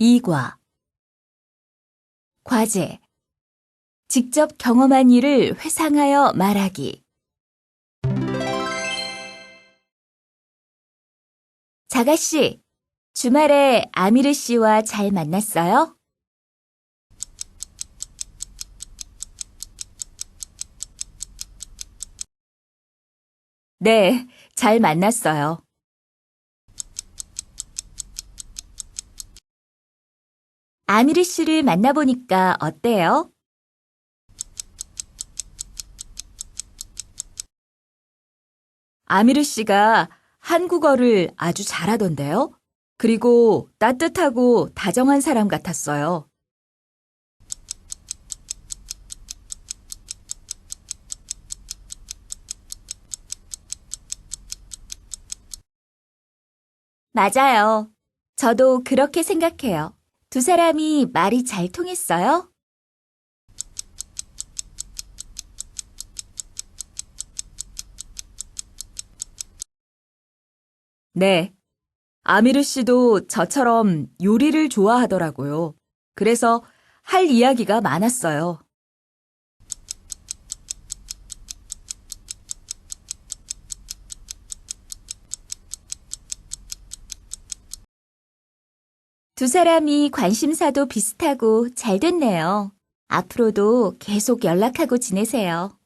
2과 과제 직접 경험한 일을 회상하여 말하기 자가 씨, 주말에 아미르 씨와 잘 만났어요? 네, 잘 만났어요. 아미르 씨를 만나보니까 어때요? 아미르 씨가 한국어를 아주 잘하던데요? 그리고 따뜻하고 다정한 사람 같았어요. 맞아요. 저도 그렇게 생각해요. 두 사람이 말이 잘 통했어요? 네. 아미르 씨도 저처럼 요리를 좋아하더라고요. 그래서 할 이야기가 많았어요. 두 사람이 관심사도 비슷하고 잘 됐네요. 앞으로도 계속 연락하고 지내세요.